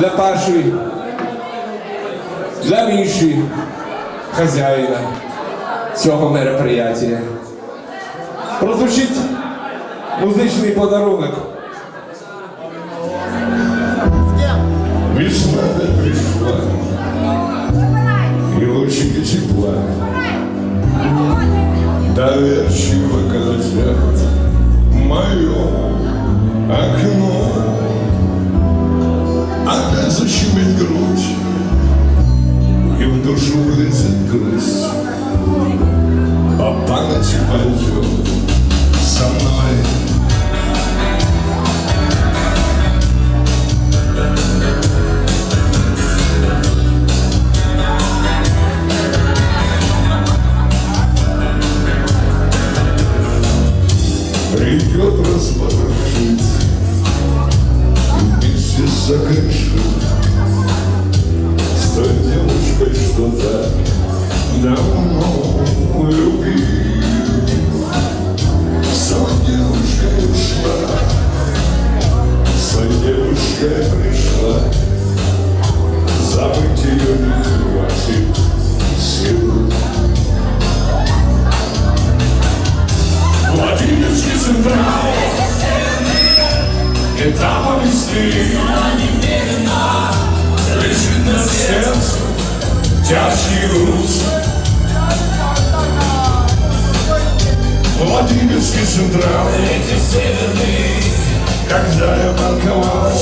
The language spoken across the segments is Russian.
для Паші, для Міші, хазяїна цього мероприятия. Прозвучить музичний подарунок. Весна да пришла, и лучики тепла доверчиво глазят мое. Опять пойдет со мной. Придет разворошить Вместе закрешит С той девушкой что-то давно любил С той девушкой ушла С той девушкой пришла Забыть ее не хватит сил Владимирский централ весны Владимирский централ. Когда я банковал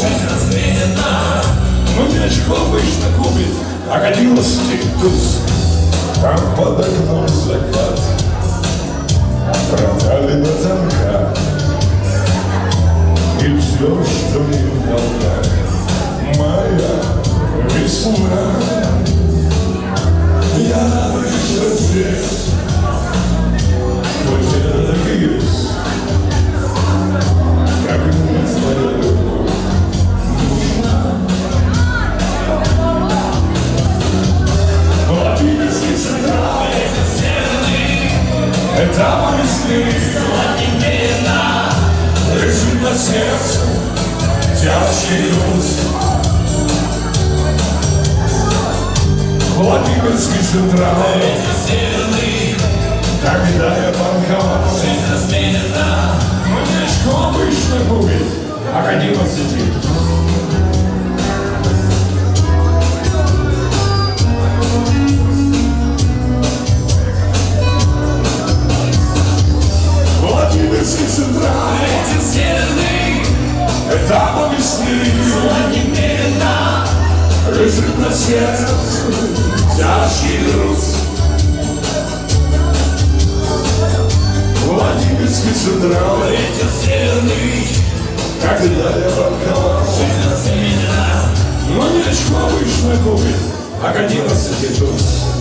Ну мячку обычно купит А туз. Там под окном закат. Продали на танка И все, что мне дала Моя весна это весны Лежит на сердце Тяжкий груз Владимирский централ Когда я банковал Мнешку обычно будет А к одиннадцати Владимирский централ Этапом весны Лежит на сердце. Тяжкий груз. Владимирский централ Когда я банковал Манечку обычно купит. А к одиннадцати туз